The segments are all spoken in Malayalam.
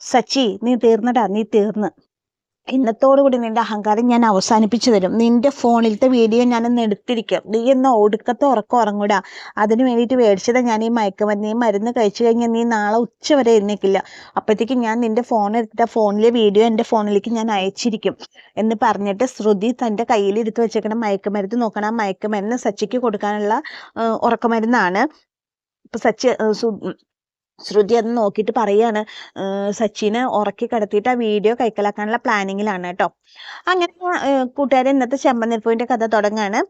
സച്ചി നീ തീർന്നടാ നീ തീർന്ന്. ഇന്നത്തോടുകൂടി നിന്റെ അഹങ്കാരം ഞാൻ അവസാനിപ്പിച്ചു തരും. നിന്റെ ഫോണിലത്തെ വീഡിയോ ഞാനൊന്ന് എടുത്തിരിക്കും. നീ ഒന്ന് ഒടുക്കത്തെ ഉറക്കം ഉറങ്ങൂടാ. അതിന് വേണ്ടിയിട്ട് മേടിച്ചതാ ഞാൻ ഈ മയക്കുമരുന്ന്. ഈ മരുന്ന് കഴിച്ചു കഴിഞ്ഞാൽ നീ നാളെ ഉച്ച വരെ എഴുന്നേക്കില്ല. അപ്പോഴത്തേക്കും ഞാൻ നിന്റെ ഫോൺ എടുത്തിട്ട് ഫോണിലെ വീഡിയോ എന്റെ ഫോണിലേക്ക് ഞാൻ അയച്ചിരിക്കും. എന്ന് പറഞ്ഞിട്ട് ശ്രുതി തന്റെ കയ്യിൽ എടുത്ത് വെച്ചേക്കണ മയക്കുമരുന്ന് നോക്കണം. ആ മയക്കുമരുന്ന് സച്ചിക്ക് കൊടുക്കാനുള്ള ഉറക്കമരുന്നാണ്. ഇപ്പൊ സച്ചി ശ്രുതി അത് നോക്കിയിട്ട് പറയാണ് സച്ചിനെ ഉറക്കി കിടത്തിയിട്ട് ആ വീഡിയോ കൈക്കലാക്കാനുള്ള പ്ലാനിങ്ങിലാണ് കേട്ടോ അങ്ങനെ കൂട്ടുകാരെ ഇന്നത്തെ ചെമ്പനിൽപ്പൂവിന്റെ കഥ തുടങ്ങാണ്.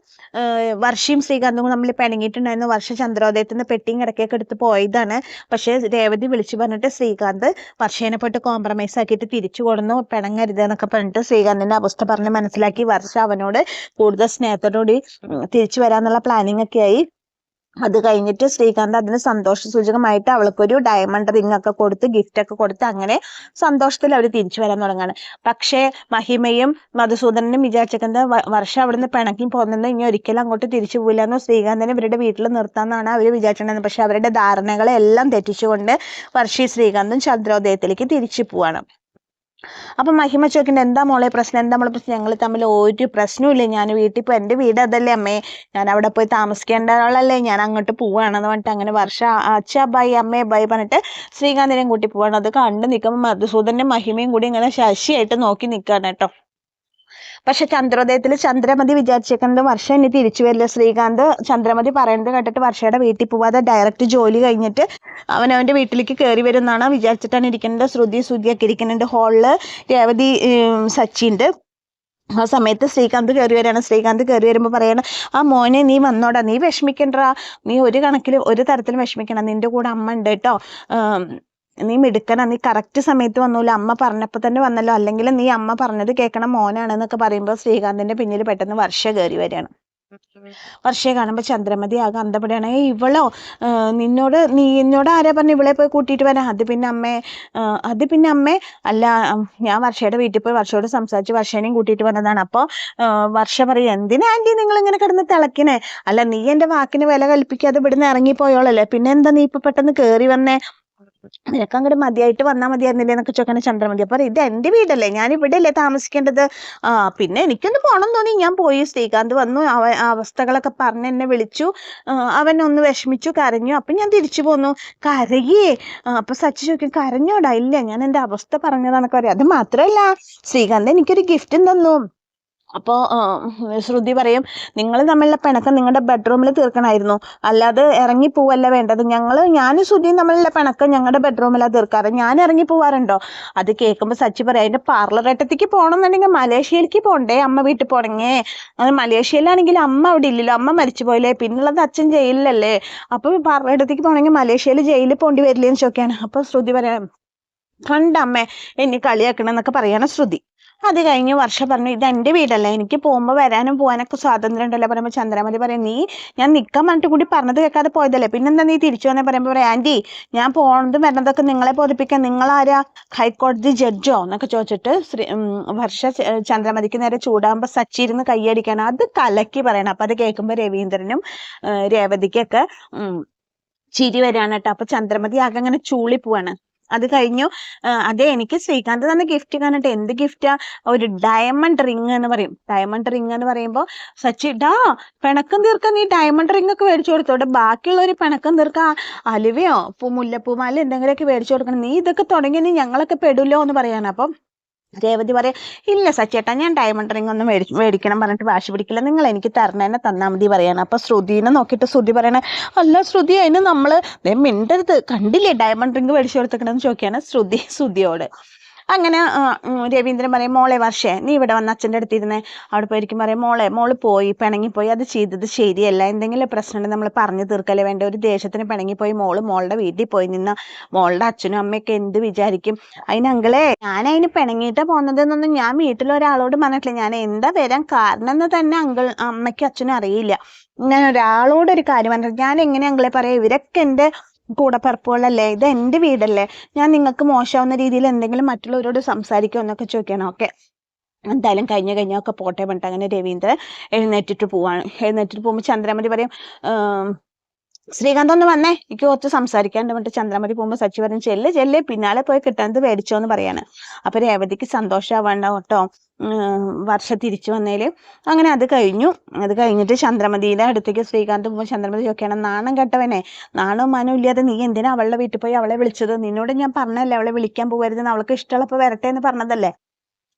വർഷയും ശ്രീകാന്തും നമ്മൾ പിണങ്ങിയിട്ടുണ്ടായിരുന്നു. വർഷ ചന്ദ്രോദയത്തിൽ നിന്ന് പെട്ടിയും കിടക്കൊക്കെ എടുത്ത് പോയതാണ്. പക്ഷേ രേവതി വിളിച്ചു പറഞ്ഞിട്ട് ശ്രീകാന്ത് വർഷേനെ പോയിട്ട് കോംപ്രമൈസ് ആക്കിയിട്ട് തിരിച്ചു കൊടുന്നു പിണങ്ങരുത് എന്നൊക്കെ പറഞ്ഞിട്ട് ശ്രീകാന്തിന്റെ അവസ്ഥ പറഞ്ഞ് മനസ്സിലാക്കി. വർഷ അവനോട് കൂടുതൽ സ്നേഹത്തോടുകൂടി തിരിച്ചു വരാന്നുള്ള പ്ലാനിങ് ഒക്കെ ആയി. അത് കഴിഞ്ഞിട്ട് ശ്രീകാന്ത് അതിന് സന്തോഷ സൂചകമായിട്ട് അവൾക്കൊരു ഡയമണ്ട് റിംഗ് ഒക്കെ കൊടുത്ത് ഗിഫ്റ്റ് ഒക്കെ കൊടുത്ത് അങ്ങനെ സന്തോഷത്തിൽ അവർ തിരിച്ചു വരാൻ തുടങ്ങാണ്. പക്ഷേ മഹിമയും മധുസൂദനനും വിചാരിച്ചേക്കുന്നത് വർഷം അവിടുന്ന് പിണക്കി പോകുന്നത് ഇനി ഒരിക്കലും അങ്ങോട്ട് തിരിച്ചു പോയില്ല എന്ന് ശ്രീകാന്തിനെ ഇവരുടെ വീട്ടിൽ നിർത്താമെന്നാണ് അവർ വിചാരിച്ചിട്ടുണ്ടായിരുന്നത്. പക്ഷെ അവരുടെ ധാരണകളെല്ലാം തെറ്റിച്ചുകൊണ്ട് വർഷി ശ്രീകാന്തും ചന്ദ്രോദയത്തിലേക്ക് തിരിച്ചു പോവാണ്. അപ്പൊ മഹിമ ചോദിക്കണ്ട എന്താ മോളെ പ്രശ്നം? എന്താ മോളെ പ്രശ്നം? ഞങ്ങൾ തമ്മിൽ ഒരു പ്രശ്നമില്ല ഞാൻ വീട്ടിൽ പോയി എന്റെ വീട് അതല്ലേ അമ്മേ. ഞാൻ അവിടെ പോയി താമസിക്കേണ്ട ആളല്ലേ. ഞാൻ അങ്ങോട്ട് പോവാണെന്ന് പറഞ്ഞിട്ട് അങ്ങനെ വർഷ അച്ഛ ബൈ അമ്മേ ബൈ പറഞ്ഞിട്ട് ശ്രീകാന്തിനെയും കൂട്ടി പോവാണ്. അത് കണ്ടു നിൽക്കുമ്പോൾ മധുസൂദന്റെ മഹിമയും കൂടി ഇങ്ങനെ ശശിയായിട്ട് നോക്കി നിൽക്കുകയാണ് കേട്ടോ. പക്ഷെ ചന്ദ്രോദയത്തിൽ ചന്ദ്രമതി വിചാരിച്ചേക്കുന്നത് വർഷം ഇനി തിരിച്ചു വരില്ല. ശ്രീകാന്ത് ചന്ദ്രമതി പറയുന്നത് കേട്ടിട്ട് വർഷയുടെ വീട്ടിൽ പോവാതെ ഡയറക്റ്റ് ജോലി കഴിഞ്ഞിട്ട് അവൻ അവന്റെ വീട്ടിലേക്ക് കയറി വരുന്നാണ് വിചാരിച്ചിട്ടാണ് ഇരിക്കുന്നത്. ശ്രുതി ശ്രുതിയൊക്കെ ഇരിക്കുന്നുണ്ട്. ഹാളിൽ രേവതി സച്ചിന്റെ ആ സമയത്ത് ശ്രീകാന്ത് കയറി വരികയാണ്. ശ്രീകാന്ത് കയറി വരുമ്പോൾ പറയണം ആ മോനെ നീ വന്നോടാ. നീ വിഷമിക്കണ്ടാ. നീ ഒരു കണക്കിൽ ഒരു തരത്തിലും വിഷമിക്കണം നിന്റെ കൂടെ അമ്മ ഉണ്ട് കേട്ടോ. നീ മിടുക്കനാ നീ കറക്റ്റ് സമയത്ത് വന്നൂല അമ്മ പറഞ്ഞപ്പോൾ തന്നെ വന്നല്ലോ. അല്ലെങ്കിൽ നീ അമ്മ പറഞ്ഞത് മോനാണ് മോനാണെന്നൊക്കെ പറയുമ്പോൾ ശ്രീകാന്തിന്റെ പിന്നിൽ പെട്ടെന്ന് വർഷ കയറി വരികയാണ്. വർഷയെ കാണുമ്പോൾ ചന്ദ്രമതി ആകെ അന്തപടിയാണ് ഏ ഇവളോ നിന്നോട് നീ എന്നോട് ആരാ പറഞ്ഞു ഇവളെ പോയി കൂട്ടിയിട്ട് വരാം? അത് പിന്നെ അമ്മേ അത് പിന്നെ അമ്മേ അല്ല ഞാൻ വർഷയുടെ വീട്ടിൽ പോയി വർഷയോട് സംസാരിച്ച് വർഷേനെയും കൂട്ടിയിട്ട് വന്നതാണ്. അപ്പോൾ വർഷ പറയും എന്തിനാ ആന്റി നിങ്ങൾ ഇങ്ങനെ കിടന്ന് തിളക്കിനെ അല്ല നീ എന്റെ വാക്കിന് വില കൽപ്പിക്കാതെ ഇവിടുന്ന് ഇറങ്ങിപ്പോയോളല്ലേ? പിന്നെ എന്താ നീ ഇപ്പം പെട്ടെന്ന് കയറി വന്നേ? നിനക്ക് അങ്ങോട്ട് മതിയായിട്ട് വന്നാ മതിയായിരുന്നില്ലേ എന്നൊക്കെ ചോദിക്കണ ചന്ദ്രമതി. അപ്പൊ ഇത് എന്റെ വീടല്ലേ ഞാൻ ഇവിടെ അല്ലേ താമസിക്കേണ്ടത്? ആ പിന്നെ എനിക്കൊന്ന് പോണം തോന്നി. ഞാൻ പോയി. ശ്രീകാന്ത് വന്നു. അവ അവസ്ഥകളൊക്കെ പറഞ്ഞ് എന്നെ വിളിച്ചു. അവൻ ഒന്ന് വിഷമിച്ചു കരഞ്ഞു. അപ്പൊ ഞാൻ തിരിച്ചു പോന്നു. കരയേ. അപ്പൊ സച്ചി ചോദിക്കും കരഞ്ഞോടാ? ഇല്ല ഞാൻ എന്റെ അവസ്ഥ പറഞ്ഞതാന്നൊക്കെ പറയാം. അത് മാത്രല്ല ശ്രീകാന്ത് എനിക്കൊരു ഗിഫ്റ്റും തന്നു. അപ്പോ ആ, ശ്രുതി പറയും നിങ്ങൾ തമ്മിലുള്ള പിണക്കം നിങ്ങളുടെ ബെഡ്റൂമിൽ തീർക്കണമായിരുന്നു അല്ലാതെ ഇറങ്ങി പോവല്ല വേണ്ടത്. ഞങ്ങൾ ഞാനും ശ്രുതിയും തമ്മിലുള്ള പിണക്കം ഞങ്ങളുടെ ബെഡ്റൂമിലാണ് തീർക്കാറ്. ഞാൻ ഇറങ്ങി പോവാറുണ്ടോ? അത് കേൾക്കുമ്പോൾ സച്ചി പറയും അതിന്റെ പാർലറേട്ടത്തേക്ക് പോകണമെന്നുണ്ടെങ്കിൽ മലേഷ്യയിലേക്ക് പോണ്ടേ? അമ്മ വീട്ടിൽ പോണങ്ങേ. അത് മലേഷ്യയിലാണെങ്കിൽ അമ്മ അവിടെ ഇല്ലല്ലോ. അമ്മ മരിച്ചു പോയില്ലേ? പിന്നുള്ളത് അച്ഛൻ ജയിലിലല്ലേ? അപ്പൊ പാർലറേട്ടത്തേക്ക് പോകണമെങ്കിൽ മലേഷ്യയിൽ ജയിലിൽ പോകേണ്ടി വരില്ലേ എന്ന് ചോദിക്കാണ് അപ്പൊ ശ്രുതി പറയാം കണ്ടമ്മേ എന്നെ കളിയാക്കണം എന്നൊക്കെ പറയാണ് ശ്രുതി. അത് കഴിഞ്ഞ് വർഷം പറഞ്ഞു ഇത് എന്റെ വീടല്ല എനിക്ക് പോകുമ്പോൾ വരാനും പോകാനൊക്കെ സ്വാതന്ത്ര്യം ഉണ്ടല്ലോ. പറയുമ്പോൾ ചന്ദ്രമതി പറയും നീ ഞാൻ നിൽക്കാൻ പറഞ്ഞിട്ട് കൂടി പറഞ്ഞത് കേൾക്കാതെ പോയതല്ലേ? പിന്നെന്താ നീ തിരിച്ചു വന്നേ? പറയുമ്പോൾ പറയാം ആന്റി ഞാൻ പോണതും വരണതൊക്കെ നിങ്ങളെ ബോധിപ്പിക്കാൻ നിങ്ങളാരാ? ഹൈക്കോടതി ജഡ്ജോ? എന്നൊക്കെ ചോദിച്ചിട്ട് ശ്രീ വർഷ ചന്ദ്രമതിക്ക് നേരെ ചൂടാകുമ്പോൾ സച്ചിരുന്ന് കൈയടിക്കാണ് അത് കലക്കി പറയണം. അപ്പൊ അത് കേൾക്കുമ്പോൾ രവീന്ദ്രനും രേവതിക്കൊക്കെ ചിരി കേട്ടോ. അപ്പൊ ചന്ദ്രമതി ആകെ അങ്ങനെ ചൂളി പോവാണ്. അത് കഴിഞ്ഞു. അതെ എനിക്ക് ശ്രീകാന്ത് തന്ന ഗിഫ്റ്റ് കണ്ടിട്ട് എന്ത് ഗിഫ്റ്റാ ഒരു ഡയമണ്ട് റിങ് എന്ന് പറയും. ഡയമണ്ട് റിങ് എന്ന് പറയുമ്പോൾ സച്ചി ഡാ പിണക്കം തീർക്കാൻ നീ ഡയമണ്ട് റിങ് ഒക്കെ മേടിച്ചു കൊടുത്തോട്ടെ ബാക്കിയുള്ള ഒരു പിണക്കം തീർക്കാൻ അലുവയോ? മുല്ലപ്പൂമാല എന്തെങ്കിലുമൊക്കെ മേടിച്ചു കൊടുക്കണം. നീ ഇതൊക്കെ തുടങ്ങി നീ ഞങ്ങളൊക്കെ പെടില്ലോ എന്ന് പറയാണ്. അപ്പം രേവതി പറയാം ഇല്ല സച്ചേട്ടാ ഞാൻ ഡയമണ്ട് റിംഗ് ഒന്നും മേടി മേടിക്കണം പറഞ്ഞിട്ട് വാശി പിടിക്കില്ല. നിങ്ങൾ എനിക്ക് തരണ തന്നെ തന്നാൽ മതി പറയാണ്. അപ്പൊ ശ്രുതിനെ നോക്കിയിട്ട് ശ്രുതി പറയണേ അല്ല ശ്രുതി അതിന് നമ്മൾ മിണ്ടരുത്. കണ്ടില്ലേ ഡയമണ്ട് റിംഗ് മേടിച്ചു കൊടുത്തേക്കണെന്ന് ചോദിക്കാണ് ശ്രുതി ശ്രുതിയോട്. അങ്ങനെ രവീന്ദ്രൻ പറയും മോളെ വർഷേ നീ ഇവിടെ വന്ന അച്ഛന്റെ അടുത്ത് ഇരുന്നേ അവിടെ പോയിരിക്കും പറയും മോളെ മോൾ പോയി പിണങ്ങിപ്പോയി അത് ചെയ്തത് ശരിയല്ല. എന്തെങ്കിലും പ്രശ്നമുണ്ടെങ്കിൽ നമ്മൾ പറഞ്ഞു തീർക്കല്ലേ വേണ്ട. ഒരു ദേശത്തിന് പിണങ്ങിപ്പോയി മോൾ മോളുടെ വീട്ടിൽ പോയി നിന്ന. മോളുടെ അച്ഛനും അമ്മയൊക്കെ എന്ത് വിചാരിക്കും? അതിന് അങ്കിളെ ഞാൻ അതിന് പിണങ്ങിയിട്ടാ പോകുന്നതെന്നൊന്നും ഞാൻ വീട്ടിലൊരാളോട് പറഞ്ഞിട്ടില്ല. ഞാൻ എന്താ വരാൻ കാരണം എന്ന് തന്നെ അങ്കിൾ അമ്മയ്ക്കും അച്ഛനും അറിയില്ല. ഞാൻ ഒരാളോട് ഒരു കാര്യം പറഞ്ഞിട്ട് ഞാൻ എങ്ങനെ അങ്കിളെ പറയാം ഇവരൊക്കെ എന്റെ കൂടപ്പിറപ്പുകളല്ലേ? ഇത് എന്റെ വീടല്ലേ? ഞാൻ നിങ്ങൾക്ക് മോശമാവുന്ന രീതിയിൽ എന്തെങ്കിലും മറ്റുള്ളവരോട് സംസാരിക്കുമോ എന്നൊക്കെ ചോദിക്കണം ഓക്കെ? എന്തായാലും കഴിഞ്ഞ കഴിഞ്ഞൊക്കെ പോട്ടെ പറഞ്ഞിട്ട് അങ്ങനെ രവീന്ദ്രൻ എഴുന്നേറ്റിട്ട് പോവാണ്. എഴുന്നേറ്റിട്ട് പോകുമ്പോൾ ചന്ദ്രമതി പറയും "ആം, ശ്രീകാന്ത് ഒന്ന് വന്നേ. എനിക്ക് കുറച്ച് സംസാരിക്കാണ്ട് പറഞ്ഞിട്ട് ചന്ദ്രമതി പോകുമ്പോ സച്ചി പറഞ്ഞു ചെല്ല് ചെല്ല്. പിന്നാലെ പോയി കിട്ടാനത് മേടിച്ചോ എന്ന് പറയാണ്. അപ്പൊ രേവതിക്ക് സന്തോഷാവണ്ട കേട്ടോ വർഷ തിരിച്ചു വന്നേൽ. അങ്ങനെ അത് കഴിഞ്ഞു. അത് കഴിഞ്ഞിട്ട് ചന്ദ്രമതിയുടെ അടുത്തേക്ക് ശ്രീകാന്ത് പോകുമ്പോൾ ചന്ദ്രമതി ചോദിക്കണം നാണം കെട്ടവനെ നാണോ മാനവും ഇല്ലാതെ നീ എന്തിനാ അവളുടെ വീട്ടിൽ പോയി അവളെ വിളിച്ചത്? നിന്നോട് ഞാൻ പറഞ്ഞല്ലേ അവളെ വിളിക്കാൻ പോകരുതെന്ന്. അവൾക്ക് ഇഷ്ടമുള്ളപ്പോ വരട്ടെ എന്ന് പറഞ്ഞതല്ലേ?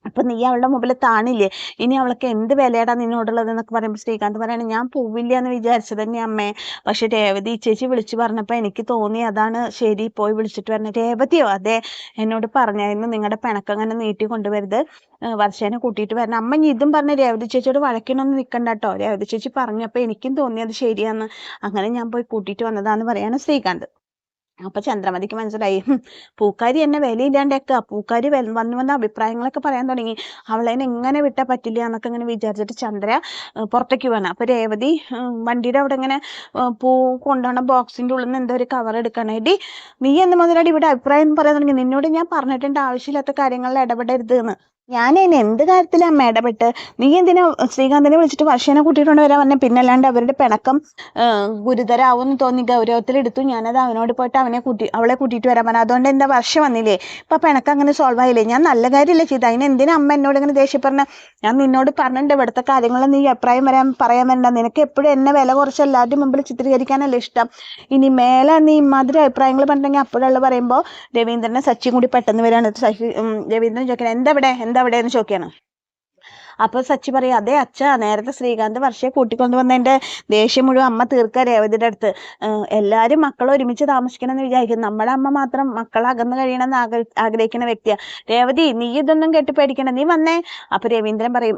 അപ്പൊ നീ അവളുടെ മുമ്പിൽ താണില്ലേ? ഇനി അവൾക്ക് എന്ത് വിലയാടാ നിന്നോടുള്ളത് എന്നൊക്കെ പറയുമ്പോൾ ശ്രീകാന്ത് പറയണ ഞാൻ പോവില്ല എന്ന് വിചാരിച്ചത് തന്നെ അമ്മേ. പക്ഷെ രേവതി ചേച്ചി വിളിച്ചു പറഞ്ഞപ്പോ എനിക്ക് തോന്നി അതാണ് ശരി പോയി വിളിച്ചിട്ട് പറഞ്ഞു രേവതിയോ അതെ എന്നോട് പറഞ്ഞായിരുന്നു നിങ്ങളുടെ പിണക്കം അങ്ങനെ നീട്ടി കൊണ്ടുവരുത് വർഷേനെ കൂട്ടിയിട്ട് വരണം. അമ്മ ഇനി ഇതും പറഞ്ഞ രേവതി ചേച്ചിയോട് വഴക്കിനൊന്നും നിൽക്കണ്ട കേട്ടോ. രേവതി ചേച്ചി പറഞ്ഞപ്പോ എനിക്കും തോന്നി അത് ശരിയാന്ന്. അങ്ങനെ ഞാൻ പോയി കൂട്ടിയിട്ട് വന്നതാന്ന് പറയാണ് ശ്രീകാന്ത്. അപ്പൊ ചന്ദ്രമതിക്ക് മനസ്സിലായി. പൂക്കാരി എന്നെ വിലയില്ലാണ്ടേക്ക പൂക്കാരി വന്നു വന്ന് അഭിപ്രായങ്ങളൊക്കെ പറയാൻ തുടങ്ങി. അവളെ എങ്ങനെ വിട്ടാ പറ്റില്ല എന്നൊക്കെ ഇങ്ങനെ വിചാരിച്ചിട്ട് ചന്ദ്ര പുറത്തേക്ക് വേണം അപ്പൊ രേവതി വണ്ടിയുടെ അവിടെ ഇങ്ങനെ പൂ കൊണ്ടുപോണ ബോക്സിന്റെ ഉള്ളിൽ നിന്ന് എന്തോ ഒരു കവർ എടുക്കണേടി നീ എന്ന് മുതലാടി ഇവിടെ അഭിപ്രായം പറയാൻ തുടങ്ങി. നിന്നോട് ഞാൻ പറഞ്ഞിട്ടുണ്ട് ആവശ്യമില്ലാത്ത കാര്യങ്ങളിൽ ഇടപെടരുത് എന്ന്. ഞാൻ ഇനി എന്ത് കാര്യത്തിലാ ഇടപെട്ട്? നീ എന്തിനാ ശ്രീകാന്തിനെ വിളിച്ചിട്ട് വർഷേനെ കൂട്ടിയിട്ടുണ്ട് വരാൻ പറഞ്ഞ? പിന്നല്ലാണ്ട് അവരുടെ പിണക്കം ഗുരുതരാവും തോന്നി ഗൗരവത്തിലെടുത്തു. ഞാനത് അവനോട് പോയിട്ട് അവനെ കൂട്ടി അവളെ കൂട്ടിയിട്ട് വരാൻ പറഞ്ഞു. അതുകൊണ്ട് എന്താ വർഷം വന്നില്ലേ? ഇപ്പൊ പിണക്കം അങ്ങനെ സോൾവ് ആയില്ലേ? ഞാൻ നല്ല കാര്യമില്ല ചെയ്ത്. അതിന് എന്തിനാ അമ്മ എന്നോട് ഇങ്ങനെ ദേഷ്യപ്പെടണ ഞാൻ നിന്നോട് പറഞ്ഞിട്ടുണ്ട് ഇവിടുത്തെ കാര്യങ്ങൾ നീ അഭിപ്രായം വരാൻ പറയാൻ വരണ്ട. നിനക്ക് എപ്പോഴും എന്നെ വില കുറച്ച് എല്ലാവരുടെയും മുമ്പിൽ ചിത്രീകരിക്കാനല്ലേ ഇഷ്ടം. ഇനി മേലെ നീ ഇമാതിരി അഭിപ്രായങ്ങൾ പറഞ്ഞിട്ടുണ്ടെങ്കിൽ അപ്പോഴുള്ള പറയുമ്പോൾ രവീന്ദ്രനെ സച്ചിയും കൂടി പെട്ടെന്ന് വരികയാണ്. സച്ചി രവീന്ദ്രൻ ചോദിക്കണം എന്താ ഇവിടെ? എന്താ ഇവിടെ എന്ന് ചോദിക്കുകയാണ് അപ്പൊ സച്ചി പറയും അതെ അച്ഛ നേരത്തെ ശ്രീകാന്ത് വർഷയെ കൂട്ടിക്കൊണ്ട് വന്നതിന്റെ ദേഷ്യം മുഴുവൻ അമ്മ തീർക്ക രേവതിയുടെ അടുത്ത്. എല്ലാവരും മക്കൾ ഒരുമിച്ച് താമസിക്കണം എന്ന് വിചാരിക്കും നമ്മുടെ അമ്മ മാത്രം മക്കൾ അകന്നു കഴിയണമെന്ന് ആഗ്രഹിക്കുന്ന വ്യക്തിയാണ് രേവതി നീ ഇതൊന്നും കേട്ട് പേടിക്കണം നീ വന്നേ. അപ്പൊ രവീന്ദ്രൻ പറയും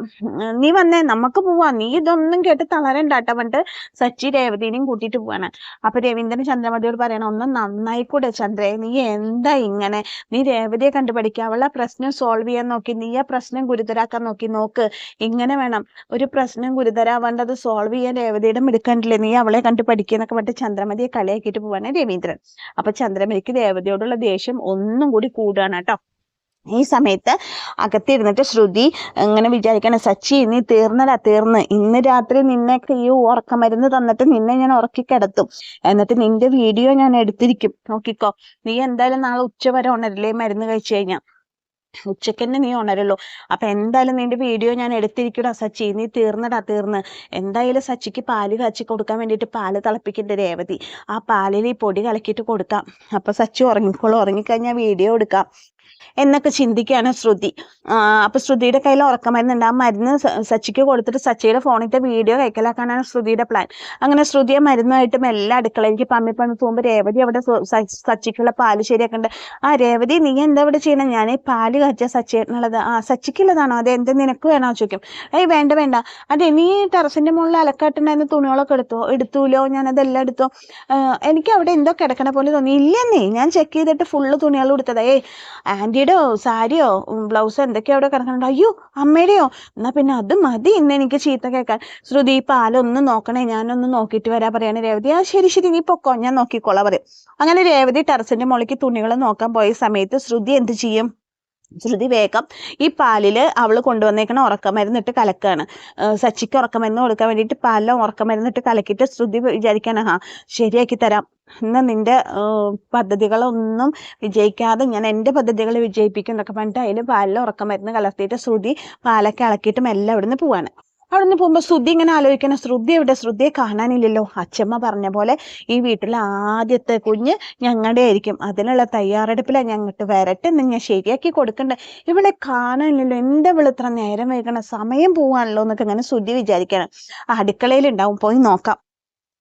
നീ വന്നേ. നമുക്ക് പോവാം. നീ ഇതൊന്നും കേട്ട് തളരണ്ടാട്ടോ. പറഞ്ഞിട്ട് സച്ചി രേവതിനെയും കൂട്ടിയിട്ട് പോവാണ്. അപ്പൊ രവീന്ദ്രൻ ചന്ദ്രമതിയോട് പറയണം ഒന്ന് നന്നായിക്കൂടെ ചന്ദ്രേ. നീ എന്താ ഇങ്ങനെ? നീ രേവതിയെ കണ്ടുപഠിക്കുക അവളെ പ്രശ്നം സോൾവ് ചെയ്യാൻ നോക്കി. നീ ആ പ്രശ്നം ഗുരുതരാക്കാൻ നോക്കി. നോക്ക്. ഇങ്ങനെ വേണം. ഒരു പ്രശ്നം ഗുരുതരാവേണ്ടത് സോൾവ് ചെയ്യാൻ രേവതിയുടെ മിടുക്കണ്ടില്ലേ? നീ അവളെ കണ്ട് പഠിക്കുന്നൊക്കെ പറഞ്ഞ് ചന്ദ്രമതിയെ കളിയാക്കിയിട്ട് പോവാണ് രവീന്ദ്രൻ. അപ്പൊ ചന്ദ്രമതിക്ക് രേവതിയോടുള്ള ദേഷ്യം ഒന്നും കൂടി കൂടുകയാണ് കേട്ടോ. ഈ സമയത്ത് അകത്തിരുന്നിട്ട് ശ്രുതി ഇങ്ങനെ വിചാരിക്കണം സച്ചി നീ തീർന്നടാ തീർന്ന്. ഇന്ന് രാത്രി നിന്നെ ഈ ഉറക്കമരുന്ന് തന്നിട്ട് നിന്നെ ഞാൻ ഉറക്കി കിടത്തും എന്നിട്ട് നിന്റെ വീഡിയോ ഞാൻ എടുത്തിരിക്കും. നോക്കിക്കോ. നീ എന്തായാലും നാളെ ഉച്ച വരെ ഉണരില്ലേ മരുന്ന് കഴിച്ചു കഴിഞ്ഞാ? ഉച്ചയ്ക്ക് തന്നെ നീ ഉണരല്ലോ അപ്പൊ എന്തായാലും നിന്റെ വീഡിയോ ഞാൻ എടുത്തിരിക്കടാ സച്ചി? നീ തീർന്നടാ തീർന്ന്. എന്തായാലും സച്ചിക്ക് പാൽ കാച്ചി കൊടുക്കാൻ വേണ്ടിയിട്ട് പാൽ തിളപ്പിക്കണ്ട രേവതി. ആ പാലിൽ ഈ പൊടി കലക്കിയിട്ട് കൊടുക്കാം. അപ്പൊ സച്ചി ഉറങ്ങിക്കോളും. ഉറങ്ങിക്കഴിഞ്ഞാൽ വീഡിയോ എടുക്കാം. എന്നൊക്കെ ചിന്തിക്കുകയാണ് ശ്രുതി. അപ്പോൾ അപ്പൊ ശ്രുതിയുടെ കയ്യിൽ ഉറക്കമരുന്നുണ്ട്. ആ മരുന്ന് സച്ചിക്ക് കൊടുത്തിട്ട് സച്ചിയുടെ ഫോണിലത്തെ വീഡിയോ കൈക്കലാക്കാനാണ് ശ്രുതിയുടെ പ്ലാൻ അങ്ങനെ ശ്രുതിയെ മരുന്നുമായിട്ട് എല്ലാ അടുക്കളയിലേക്ക് പമ്മി പമ്മി പോകുമ്പോൾ രേവതി അവിടെ സച്ചിക്കുള്ള പാൽ ശരിയാക്കണ്ട്. ആ രേവതി നീ എന്താ ഇവിടെ ചെയ്യണം? ഞാൻ ഈ പാൽ കാച്ച സച്ചിനുള്ളത് ആ സച്ചിക്കുള്ളതാണോ? അത് എന്ത് നിനക്ക് വേണോ? ചോദിക്കും. ഏയ് വേണ്ട വേണ്ട. അതെ നീ ടെറസിന്റെ മുകളിൽ അലക്കാട്ടുണ്ടായിരുന്ന തുണികളൊക്കെ എടുത്തോ? എടുത്തൂലോ? ഞാൻ അതെല്ലാം എടുത്തോ എനിക്ക് അവിടെ എന്തോ കിടക്കണ പോലെ തോന്നി. ഇല്ലെന്നേ ഞാൻ ചെക്ക് ചെയ്തിട്ട് ഫുള്ള് തുണികൾ കൊടുത്തതാ ഏയ് ആന്റിയുടെയോ സാരിയോ ബ്ലൗസോ എന്തൊക്കെയോ അവിടെ കിടക്കുന്നുണ്ട്. അയ്യോ അമ്മയുടെയോ? എന്നാ പിന്നെ അത് മതി ഇന്ന് എനിക്ക് ചീത്ത കേൾക്കാൻ. ശ്രുതി പാലൊന്ന് നോക്കണേ. ഞാനൊന്ന് നോക്കിയിട്ട് വരാ പറയാണ് രേവതി. ആ ശരി ശരി. നീ പൊക്കോ. ഞാൻ നോക്കിക്കോളാം പറയും. അങ്ങനെ രേവതി ടെറസിന്റെ മുകളിലേക്ക് തുണികൾ നോക്കാൻ പോയ സമയത്ത് ശ്രുതി എന്ത് ചെയ്യും? ശ്രുതി വേഗം ഈ പാലിൽ അവൾ കൊണ്ടുവന്നേക്കണ ഉറക്കമരുന്നിട്ട് കലക്കാണ്. ഏഹ് സച്ചിക്ക് ഉറക്കമരുന്ന് കൊടുക്കാൻ വേണ്ടിയിട്ട് പാലിൽ ഉറക്കമരുന്നിട്ട് കലക്കിയിട്ട് ശ്രുതി വിചാരിക്കാൻ ഹാ ശരിയാക്കി തരാം. ഇന്ന് നിന്റെ പദ്ധതികളൊന്നും വിജയിക്കാതെ ഞാൻ എന്റെ പദ്ധതികൾ വിജയിപ്പിക്കും എന്നൊക്കെ പറഞ്ഞിട്ട് അതിൽ പാലിൽ ഉറക്കമരുന്ന് കലർത്തിയിട്ട് ശ്രുതി പാലൊക്കെ ഇളക്കിയിട്ട് മെല്ലെ അവിടുന്ന് പോവാണ്. അവിടുന്ന് പോകുമ്പോൾ ശ്രുതി ഇങ്ങനെ ആലോചിക്കണം. ശ്രുതി എവിടെ? ശ്രുതിയെ കാണാനില്ലല്ലോ. അച്ഛമ്മ പറഞ്ഞ പോലെ ഈ വീട്ടിലെ ആദ്യത്തെ കുഞ്ഞ് ഞങ്ങളുടെ ആയിരിക്കും. അതിനുള്ള തയ്യാറെടുപ്പിലാണ് ഞങ്ങൾക്ക് വരട്ടെ എന്ന് ഞാൻ ശരിയാക്കി കൊടുക്കണ്ടേ. ഇവളെ കാണാനില്ലല്ലോ. എന്താ വിളിത്ര നേരം വൈകണം? സമയം പോവാണല്ലോ എന്നൊക്കെ ഇങ്ങനെ ശ്രുതി വിചാരിക്കണം. അടുക്കളയിൽ ഉണ്ടാവും പോയി നോക്കാം.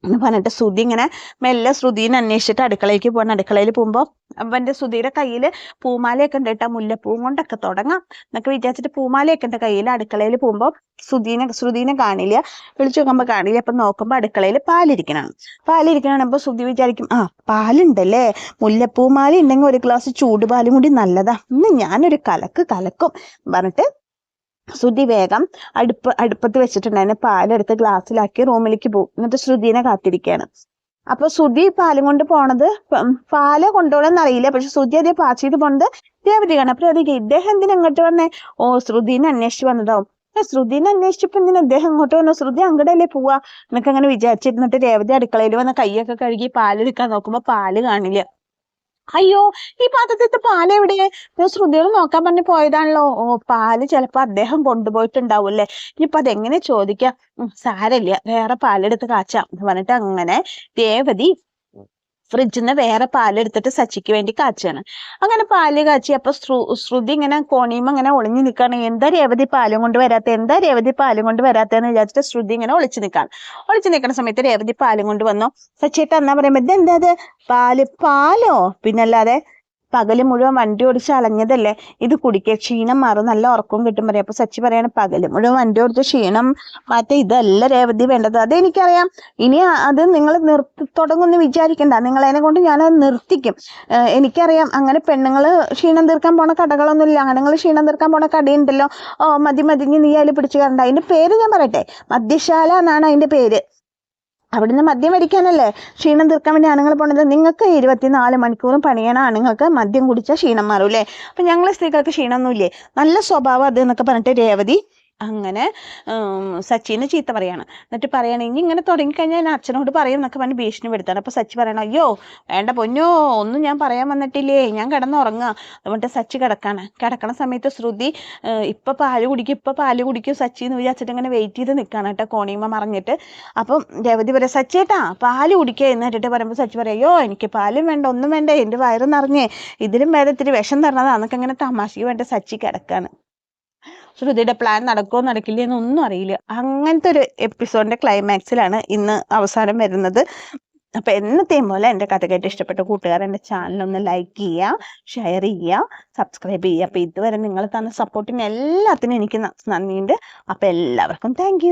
എന്ന് പറഞ്ഞിട്ട് ശ്രുതി ഇങ്ങനെ മെല്ലെ ശ്രുതിനെ അന്വേഷിച്ചിട്ട് അടുക്കളയിലേക്ക് പോകണം അടുക്കളയിൽ പോകുമ്പോൾ അവന്റെ ശ്രുതിയുടെ കയ്യിൽ പൂമാലയൊക്കെ ഉണ്ട് കേട്ടോ. മുല്ലപ്പൂവും കൊണ്ടൊക്കെ തുടങ്ങാം എന്നൊക്കെ വിചാരിച്ചിട്ട് പൂമാലയൊക്കെ ഉണ്ട് കയ്യിൽ അടുക്കളയിൽ പോകുമ്പോൾ ശ്രുതിനെ ശ്രുതിനെ കാണില്ല. വിളിച്ചു നോക്കുമ്പോൾ കാണില്ല. അപ്പം നോക്കുമ്പോൾ അടുക്കളയിൽ പാലിരിക്കണം. പാലിരിക്കണപ്പോൾ ശ്രുതി വിചാരിക്കും ആ പാലുണ്ടല്ലേ? മുല്ലപ്പൂമാല ഉണ്ടെങ്കിൽ ഒരു ഗ്ലാസ് ചൂടുപാലും കൂടി നല്ലതാ. ഇന്ന് ഞാനൊരു കലക്ക് കലക്കും. പറഞ്ഞിട്ട് ശ്രുതി വേഗം അടുപ്പ് അടുപ്പത്ത് വെച്ചിട്ടുണ്ടായിരുന്ന. പാലെടുത്ത് ഗ്ലാസ്സിലാക്കി റൂമിലേക്ക് പോകും. എന്നിട്ട് ശ്രുതിനെ കാത്തിരിക്കുകയാണ്. അപ്പൊ ശ്രുതി പാലും കൊണ്ട് പോണത് പാൽ കൊണ്ടുപോകണമെന്ന് അറിയില്ല. പക്ഷെ ശ്രുതി അതേ പാസ് ചെയ്ത് പോണത് ദേവതി കാണാം അപ്പൊ രേവതിക്ക് ഇദ്ദേഹം എന്തിനാ ഇങ്ങോട്ട് വന്നേ? ഓ ശ്രുതിനെ അന്വേഷിച്ച് വന്നതാവും. ശ്രുതിനെ അന്വേഷിച്ചപ്പോ എന്തിനാ അദ്ദേഹം ഇങ്ങോട്ട് വന്നു? ശ്രുതി അങ്ങടല്ലേ പോവാ? എന്നൊക്കെ അങ്ങനെ വിചാരിച്ചിരുന്നിട്ട് രേവതി അടുക്കളയിൽ വന്ന കൈയൊക്കെ കഴുകി പാലെടുക്കാൻ നോക്കുമ്പോ പാൽ കാണില്ല. അയ്യോ ഈ പാത്രത്തിലത്തെ പാൽ എവിടെ ഞാൻ ശ്രുതിയോട് നോക്കാൻ പറഞ്ഞ് പോയതാണല്ലോ. ഓ പാൽ ചിലപ്പോ അദ്ദേഹം കൊണ്ടുപോയിട്ടുണ്ടാവും അല്ലേ ഇനിയിപ്പൊ അതെങ്ങനെ ചോദിക്കാം? സാരല്ല വേറെ പാലെടുത്ത് കാച്ചാം. എന്ന് പറഞ്ഞിട്ട് അങ്ങനെ രേവതി ഫ്രിഡ്ജിൽ നിന്ന് വേറെ പാലെടുത്തിട്ട് സച്ചിക്ക് വേണ്ടി കാച്ചാണ്. അങ്ങനെ പാൽ കാച്ചി അപ്പൊ ശ്രുതി ഇങ്ങനെ കോണിയും അങ്ങനെ ഒളിഞ്ഞു നിൽക്കുകയാണ് എന്താ രേവതി പാലും കൊണ്ട് വരാത്ത? എന്താ രേവതി പാലും കൊണ്ട് വരാത്തതെന്ന് വിചാരിച്ചിട്ട് ശ്രുതി ഇങ്ങനെ ഒളിച്ചു നിൽക്കാണ് ഒളിച്ചു നിൽക്കുന്ന സമയത്ത് രേവതി പാലും കൊണ്ട് വന്നു. സച്ചിട്ട് എന്നാ പറയുമ്പോ ഇതെന്താ അത്? പാൽ പാലോ? പിന്നല്ലാതെ പകൽ മുഴുവൻ വണ്ടി ഓടിച്ച് അലഞ്ഞതല്ലേ? ഇത് കുടിക്കുക ക്ഷീണം മാറും. നല്ല ഉറക്കവും കിട്ടും പറയും. അപ്പൊ സച്ചി പറയാണ് പകൽ മുഴുവൻ വണ്ടി ഓടിച്ച് ക്ഷീണം മാറ്റ. ഇതല്ല രേവതി വേണ്ടത്. അത് എനിക്കറിയാം ഇനി അത് നിങ്ങൾ നിർത്തി തുടങ്ങുമെന്ന് വിചാരിക്കണ്ട. നിങ്ങൾ അതിനെ കൊണ്ട് ഞാനത് നിർത്തിക്കും. എനിക്കറിയാം. അങ്ങനെ പെണ്ണുങ്ങൾ ക്ഷീണം തീർക്കാൻ പോണ കടകളൊന്നുമില്ല. ആണുങ്ങൾ ക്ഷീണം തീർക്കാൻ പോണ കടയുണ്ടല്ലോ. ഓ മതി മതിഞ്ഞ് നീ അതിൽ പിടിച്ചു കണ്ട അതിന്റെ പേര് ഞാൻ പറയട്ടെ. മദ്യശാല എന്നാണ് അതിന്റെ പേര്. അവിടുന്ന് മദ്യം വരിക്കാനല്ലേ ക്ഷീണം തീർക്കാൻ വേണ്ടി ആണുങ്ങൾ പോണത്. നിങ്ങൾക്ക് ഇരുപത്തിനാല് മണിക്കൂറും പണിയണ ആണുങ്ങൾക്ക് മദ്യം കുടിച്ചാൽ ക്ഷീണം മാറും അല്ലേ അപ്പൊ ഞങ്ങൾ സ്ത്രീകൾക്ക് ക്ഷീണമൊന്നുമില്ലേ? നല്ല സ്വഭാവം അത് എന്നൊക്കെ പറഞ്ഞിട്ട് രേവതി അങ്ങനെ സച്ചിനെ ചീത്ത പറയാണ്. എന്നിട്ട് പറയുകയാണെങ്കിൽ ഇങ്ങനെ തുടങ്ങിക്കഴിഞ്ഞാൽ ഞാൻ അച്ഛനോട് പറയും എന്നൊക്കെ പറഞ്ഞ് ഭീഷണി പെടുത്താണ് അപ്പോൾ സച്ചി പറയണം അയ്യോ വേണ്ട പൊന്നോ ഒന്നും ഞാൻ പറയാൻ വന്നിട്ടില്ലേ ഞാൻ കിടന്നുറങ്ങുക അതുകൊണ്ട് സച്ചി കിടക്കാണ്. കിടക്കണ സമയത്ത് ശ്രുതി ഇപ്പം പാൽ കുടിക്കും ഇപ്പം പാൽ കുടിക്കും സച്ചി എന്ന് വിചാരിച്ചിട്ട് ഇങ്ങനെ വെയിറ്റ് ചെയ്ത് നിൽക്കുകയാണ് കേട്ടോ കോണിയമ്മ മറിഞ്ഞിട്ട്. അപ്പം രവതി പറയാം സച്ചേട്ടാ പാൽ കുടിക്കുക എന്ന് കേട്ടിട്ട് പറയുമ്പോൾ സച്ചി പറയും അയ്യോ എനിക്ക് പാലും വേണ്ട ഒന്നും വേണ്ട എന്റെ വയറ് നിറഞ്ഞേ ഇതിലും വേദത്തിൽ വിഷം തരണതാന്നൊക്കെ ഇങ്ങനെ തമാശയ്ക്ക് വേണ്ട സച്ചി കിടക്കാണ്. ശ്രുതിയുടെ പ്ലാൻ നടക്കുമോ നടക്കില്ല എന്നൊന്നും അറിയില്ല. അങ്ങനത്തെ ഒരു എപ്പിസോഡിന്റെ ക്ലൈമാക്സിലാണ് ഇന്ന് അവസാനം വരുന്നത്. അപ്പൊ എന്നത്തെയും പോലെ എന്റെ കഥ കേട്ട് ഇഷ്ടപ്പെട്ട കൂട്ടുകാർ എന്റെ ചാനൽ ഒന്ന് ലൈക്ക് ചെയ്യുക ഷെയർ ചെയ്യുക സബ്സ്ക്രൈബ് ചെയ്യുക. അപ്പൊ ഇതുവരെ നിങ്ങൾ തന്ന സപ്പോർട്ടിന് എല്ലാത്തിനും എനിക്ക് നന്ദിയുണ്ട്. അപ്പൊ എല്ലാവർക്കും താങ്ക്